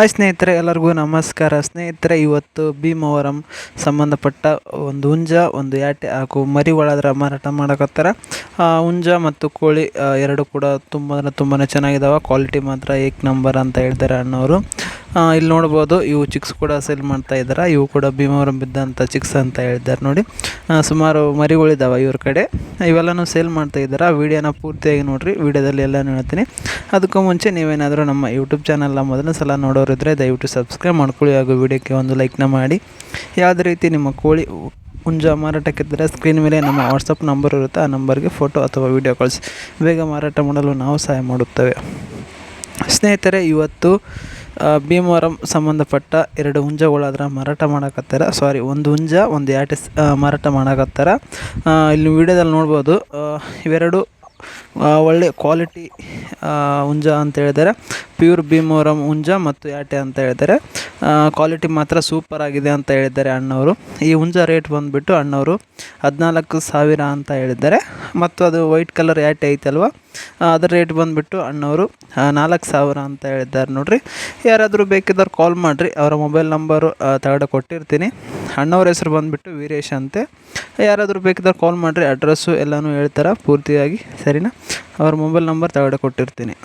Hi ಸ್ನೇಹಿತರೆ, ಎಲ್ಲರಿಗೂ ನಮಸ್ಕಾರ. ಸ್ನೇಹಿತರೆ, ಇವತ್ತು ಭೀಮವರಂ ಸಂಬಂಧಪಟ್ಟ ಒಂದು ಹುಂಜ, ಒಂದು ಯಾಟೆ ಹಾಗೂ ಮರಿಗಳಾದ್ರೆ ಮಾರಾಟ ಮಾಡಕತ್ತಾರ. ಹುಂಜ ಮತ್ತು ಕೋಳಿ ಎರಡು ಕೂಡ ತುಂಬ ಅಂದರೆ ತುಂಬಾ ಚೆನ್ನಾಗಿದಾವೆ. ಕ್ವಾಲಿಟಿ ಮಾತ್ರ ಏಕ್ ನಂಬರ್ ಅಂತ ಹೇಳ್ತಾರೆ ಅಣ್ಣವರು. ಇಲ್ಲಿ ನೋಡ್ಬೋದು ಇವು ಚಿಕ್ಸ್ ಕೂಡ ಸೇಲ್ ಮಾಡ್ತಾ ಇದ್ದಾರೆ ಇವು ಕೂಡ ಭೀಮವರಂ ಬಿದ್ದಂಥ ಚಿಕ್ಸ್ ಅಂತ ಹೇಳಿದ್ದಾರೆ ನೋಡಿ. ಸುಮಾರು ಮರಿಗಳಿದ್ದಾವೆ ಇವ್ರ ಕಡೆ. ಇವೆಲ್ಲನೂ ಸೇಲ್ ಮಾಡ್ತಾ ಇದ್ದಾರೆ ಆ ವಿಡಿಯೋನ ಪೂರ್ತಿಯಾಗಿ ನೋಡಿರಿ. ವಿಡಿಯೋದಲ್ಲಿ ಎಲ್ಲ ಹೇಳ್ತೀನಿ. ಅದಕ್ಕೂ ಮುಂಚೆ ನೀವೇನಾದರೂ ನಮ್ಮ ಯೂಟ್ಯೂಬ್ ಚಾನಲ್ನ ಮೊದಲನೇ ಸಲ ನೋಡೋರಿದ್ದರೆ ದಯವಿಟ್ಟು ಸಬ್ಸ್ಕ್ರೈಬ್ ಮಾಡ್ಕೊಳ್ಳಿ ಹಾಗೂ ವಿಡಿಯೋಕ್ಕೆ ಒಂದು ಲೈಕ್ನ ಮಾಡಿ. ಯಾವುದೇ ರೀತಿ ನಿಮ್ಮ ಕೋಳಿ ಹುಂಜ ಮಾರಾಟಕ್ಕಿದ್ದರೆ ಸ್ಕ್ರೀನ್ ಮೇಲೆ ನಮ್ಮ ವಾಟ್ಸಪ್ ನಂಬರ್ ಇರುತ್ತೆ. ಆ ನಂಬರ್ಗೆ ಫೋಟೋ ಅಥವಾ ವಿಡಿಯೋ ಕಳಿಸಿ ಬೇಗ ಮಾರಾಟ ಮಾಡಲು ನಾವು ಸಹಾಯ ಮಾಡುತ್ತೇವೆ. ಸ್ನೇಹಿತರೆ, ಇವತ್ತು ಭೀಮವರಂ ಸಂಬಂಧಪಟ್ಟ ಎರಡು ಹುಂಜಗಳಾದ್ರೆ ಮಾರಾಟ ಮಾಡಕತ್ತಾರ. ಸಾರಿ ಒಂದು ಹುಂಜ, ಒಂದು ಯಾಟೆ ಮಾರಾಟ ಮಾಡಕತ್ತಾರ. ಇಲ್ಲಿ ವಿಡಿಯೋದಲ್ಲಿ ನೋಡ್ಬೋದು ಇವೆರಡು ಒಳ್ಳೆ ಕ್ವಾಲಿಟಿ ಹುಂಜ ಅಂತ ಹೇಳಿದ್ದಾರೆ ಪ್ಯೂರ್ ಭೀಮವರಂ ಹುಂಜ ಮತ್ತು ಯಾಟೆ ಅಂತ ಹೇಳಿದ್ದಾರೆ ಕ್ವಾಲಿಟಿ ಮಾತ್ರ ಸೂಪರ್ ಆಗಿದೆ ಅಂತ ಹೇಳಿದ್ದಾರೆ ಅಣ್ಣವರು. ಈ ಹುಂಜ ರೇಟ್ ಬಂದುಬಿಟ್ಟು ಅಣ್ಣವರು ಹದಿನಾಲ್ಕು ಸಾವಿರ ಅಂತ ಹೇಳಿದ್ದಾರೆ. ಮತ್ತು ಅದು ವೈಟ್ ಕಲರ್ ಯಾಟೆ ಐತಲ್ವ? ಅದರ ರೇಟ್ ಬಂದುಬಿಟ್ಟು ಅಣ್ಣವರು ನಾಲ್ಕು ಸಾವಿರ ಅಂತ ಹೇಳಿದ್ದಾರೆ ನೋಡಿರಿ. ಯಾರಾದರೂ ಬೇಕಿದ್ದವ್ರು ಕಾಲ್ ಮಾಡಿರಿ. ಅವರ ಮೊಬೈಲ್ ನಂಬರು ತಗಡೆ ಕೊಟ್ಟಿರ್ತೀನಿ. ಅಣ್ಣವ್ರ ಹೆಸರು ಬಂದುಬಿಟ್ಟು ವೀರೇಶ್ ಅಂತೆ. ಯಾರಾದರೂ ಬೇಕಿದ್ದವ್ರು ಕಾಲ್ ಮಾಡಿರಿ. ಅಡ್ರೆಸ್ಸು ಎಲ್ಲನೂ ಹೇಳ್ತಾರೆ ಪೂರ್ತಿಯಾಗಿ, ಸರಿನಾ? ಅವ್ರ ಮೊಬೈಲ್ ನಂಬರ್ ತಗಡೆ ಕೊಟ್ಟಿರ್ತೀನಿ.